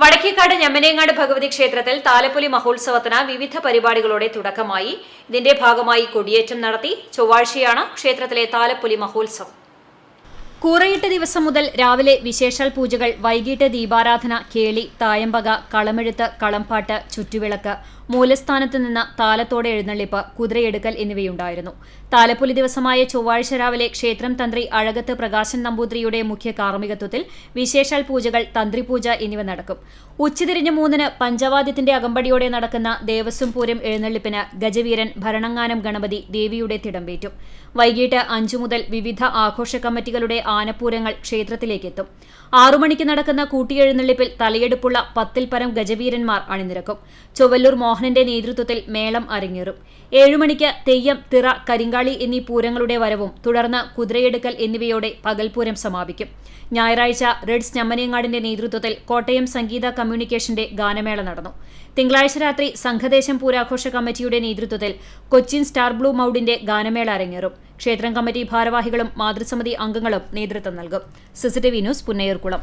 വടക്കേക്കാട് ഞമ്മനേങ്ങാട് ഭഗവതി ക്ഷേത്രത്തിൽ താലപ്പൊലി മഹോത്സവത്തിന് വിവിധ പരിപാടികളോടെ തുടക്കമായി. ഇതിന്റെ ഭാഗമായി കൊടിയേറ്റം നടത്തി. ചൊവ്വാഴ്ചയാണ് ക്ഷേത്രത്തിലെ താലപ്പൊലി മഹോത്സവം. കൂറയിട്ട ദിവസം മുതൽ രാവിലെ വിശേഷാൽ പൂജകൾ വൈകിട്ട് ദീപാരാധന കേളി തായമ്പക കളമെഴുത്ത് കളംപാട്ട് ചുറ്റുവിളക്ക് മൂലസ്ഥാനത്ത് നിന്ന് താലത്തോടെ എഴുന്നള്ളിപ്പ് കുതിരയെടുക്കൽ എന്നിവയുണ്ടായിരുന്നു. താലപ്പൊലി ദിവസമായ ചൊവ്വാഴ്ച രാവിലെ ക്ഷേത്രം തന്ത്രി അഴകത്ത് പ്രകാശൻ നമ്പൂതിരിയുടെ മുഖ്യ കാർമ്മികത്വത്തിൽ വിശേഷാൽ പൂജകൾ തന്ത്രിപൂജ എന്നിവ നടക്കും. ഉച്ചതിരിഞ്ഞ് മൂന്നിന് പഞ്ചവാദ്യത്തിന്റെ അകമ്പടിയോടെ നടക്കുന്ന ദേവസ്വം പൂരം എഴുന്നള്ളിപ്പിന് ഗജവീരൻ ഭരണങ്ങാനം ഗണപതി ദേവിയുടെ തിടമ്പേറ്റും വൈകിട്ട് അഞ്ചു മുതൽ വിവിധ ആഘോഷ കമ്മിറ്റികളുടെ ആനപ്പൂരങ്ങൾ ക്ഷേത്രത്തിലേക്കെത്തും. ആറുമണിക്ക് നടക്കുന്ന കൂട്ടിയെഴുന്നള്ളിപ്പിൽ തലയെടുപ്പുള്ള പത്തിൽ പരം ഗജവീരന്മാർ അണിനിരക്കും. ചൊവ്വല്ലൂർ മോഹനന്റെ നേതൃത്വത്തിൽ മേളം അരങ്ങേറും. ഏഴുമണിക്ക് തെയ്യം തിറ കരിങ്കാളി എന്നീ പൂരങ്ങളുടെ വരവും തുടർന്ന് കുതിരയെടുക്കൽ എന്നിവയോടെ പകൽപൂരം സമാപിക്കും. ഞായറാഴ്ച റെഡ്സ് ഞമ്മനേങ്ങാടിന്റെ നേതൃത്വത്തിൽ കോട്ടയം സംഗീത കമ്മ്യൂണിക്കേഷന്റെ ഗാനമേള നടന്നു. തിങ്കളാഴ്ച രാത്രി സംഘദേശം പൂരാഘോഷ കമ്മിറ്റിയുടെ നേതൃത്വത്തിൽ കൊച്ചിൻ സ്റ്റാർ ബ്ലൂ മൌഡിന്റെ ഗാനമേള അരങ്ങേറും. ക്ഷേത്രം കമ്മിറ്റി ഭാരവാഹികളും മാതൃസമിതി അംഗങ്ങളും നേതൃത്വം നൽകും. CCTV news Punnayurkulam.